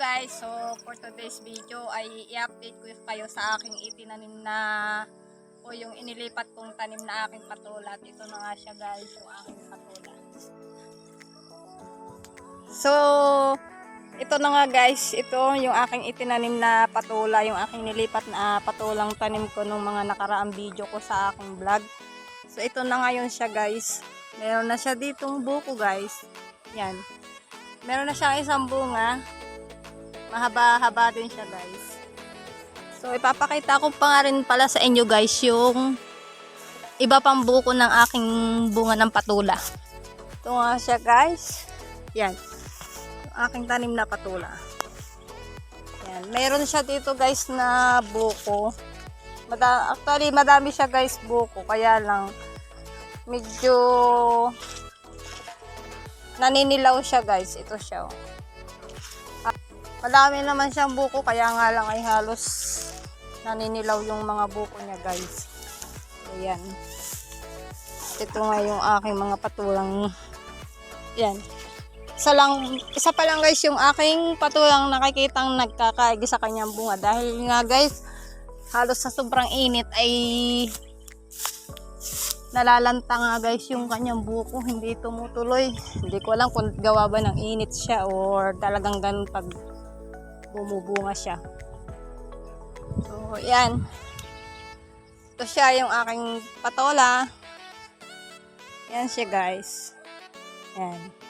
guys, so for today's video ay i-update ko kayo sa aking itinanim na o yung inilipat kong tanim na aking patula. At ito na nga siya guys, yung aking patula. So, ito na nga guys, ito yung aking itinanim na patula, yung aking nilipat na patulang tanim ko nung mga nakaraang video ko sa aking vlog. So, ito na ngayon siya guys. Meron na siya ditong buko guys. Yan. Meron na siyang isang bunga. Mahaba-haba din siya guys. So, ipapakita ko pa nga rin pala sa inyo guys yung iba pang buko ng aking bunga ng patula. Ito nga siya guys. Yan. Yung aking tanim na patula. Yan. Meron siya dito guys na buko. Mada actually, madami siya guys buko. Kaya lang, medyo naninilaw siya guys. Ito siya. Oh. Madami naman siyang buko. Kaya nga lang ay halos naninilaw yung mga buko niya guys. Ayan. Ito nga yung aking mga patulang yan. Isa lang, isa pa lang guys yung aking patulang nakikitang nagkakaigi sa kanyang bunga. Dahil nga guys, halos sa sobrang init ay nalalanta nga guys yung kanyang buko. Hindi tumutuloy. Hindi ko alam kung gawa ba ng init siya or talagang ganun pag bumubunga siya. So, yan. Ito siya yung aking patola. Yan siya guys. Yan.